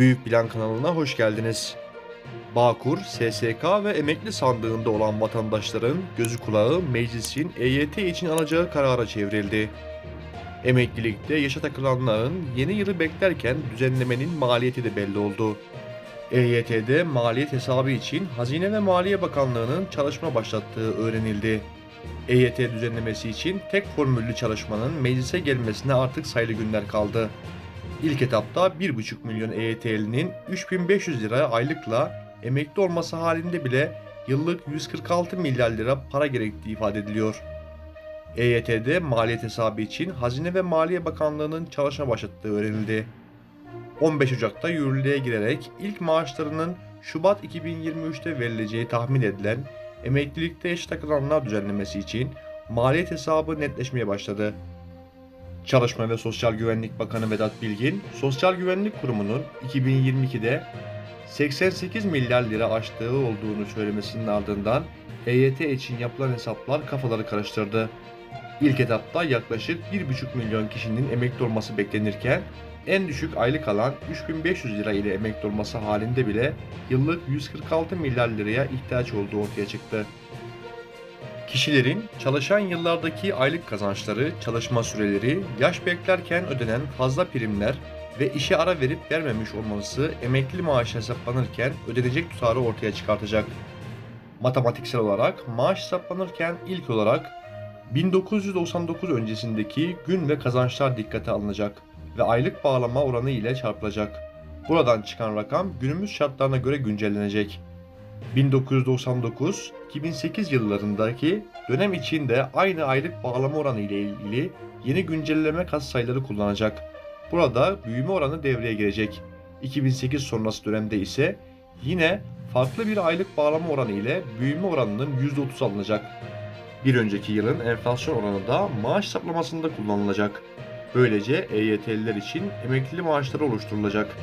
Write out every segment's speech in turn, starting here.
Büyük Plan kanalına hoş geldiniz. Bağkur, SSK ve emekli sandığında olan vatandaşların gözü kulağı meclisin EYT için alacağı karara çevrildi. Emeklilikte yaşa takılanların yeni yılı beklerken düzenlemenin maliyeti de belli oldu. EYT'de maliyet hesabı için Hazine ve Maliye Bakanlığı'nın çalışma başlattığı öğrenildi. EYT düzenlemesi için tek formüllü çalışmanın meclise gelmesine artık sayılı günler kaldı. İlk etapta 1,5 milyon EYT'linin 3500 lira aylıkla emekli olması halinde bile yıllık 146 milyar lira para gerektiği ifade ediliyor. EYT'de maliyet hesabı için Hazine ve Maliye Bakanlığı'nın çalışma başlattığı öğrenildi. 15 Ocak'ta yürürlüğe girerek ilk maaşlarının Şubat 2023'te verileceği tahmin edilen emeklilikte yaş takılanlar düzenlemesi için maliyet hesabı netleşmeye başladı. Çalışma ve Sosyal Güvenlik Bakanı Vedat Bilgin, Sosyal Güvenlik Kurumu'nun 2022'de 88 milyar lira aştığı olduğunu söylemesinin ardından EYT için yapılan hesaplar kafaları karıştırdı. İlk etapta yaklaşık 1,5 milyon kişinin emekli olması beklenirken en düşük aylık alan 3500 lira ile emekli olması halinde bile yıllık 146 milyar liraya ihtiyaç olduğu ortaya çıktı. Kişilerin çalışan yıllardaki aylık kazançları, çalışma süreleri, yaş beklerken ödenen fazla primler ve işe ara verip vermemiş olması emekli maaşı hesaplanırken ödenecek tutarı ortaya çıkartacak. Matematiksel olarak maaş hesaplanırken ilk olarak 1999 öncesindeki gün ve kazançlar dikkate alınacak ve aylık bağlama oranı ile çarpılacak. Buradan çıkan rakam günümüz şartlarına göre güncellenecek. 1999-2008 yıllarındaki dönem içinde aynı aylık bağlama oranı ile ilgili yeni güncelleme kat sayıları kullanacak. Burada büyüme oranı devreye girecek. 2008 sonrası dönemde ise yine farklı bir aylık bağlama oranı ile büyüme oranının %30 alınacak. Bir önceki yılın enflasyon oranı da maaş hesaplamasında kullanılacak. Böylece EYT'liler için emekli maaşları oluşturulacak.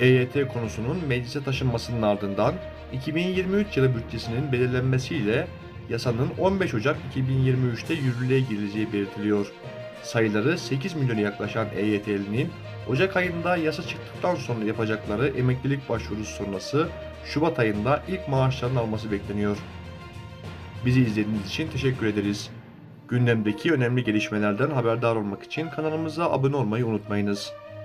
EYT konusunun meclise taşınmasının ardından 2023 yılı bütçesinin belirlenmesiyle yasanın 15 Ocak 2023'te yürürlüğe girileceği belirtiliyor. Sayıları 8 milyona yaklaşan EYT'linin Ocak ayında yasa çıktıktan sonra yapacakları emeklilik başvurusu sonrası Şubat ayında ilk maaşlarını alması bekleniyor. Bizi izlediğiniz için teşekkür ederiz. Gündemdeki önemli gelişmelerden haberdar olmak için kanalımıza abone olmayı unutmayınız.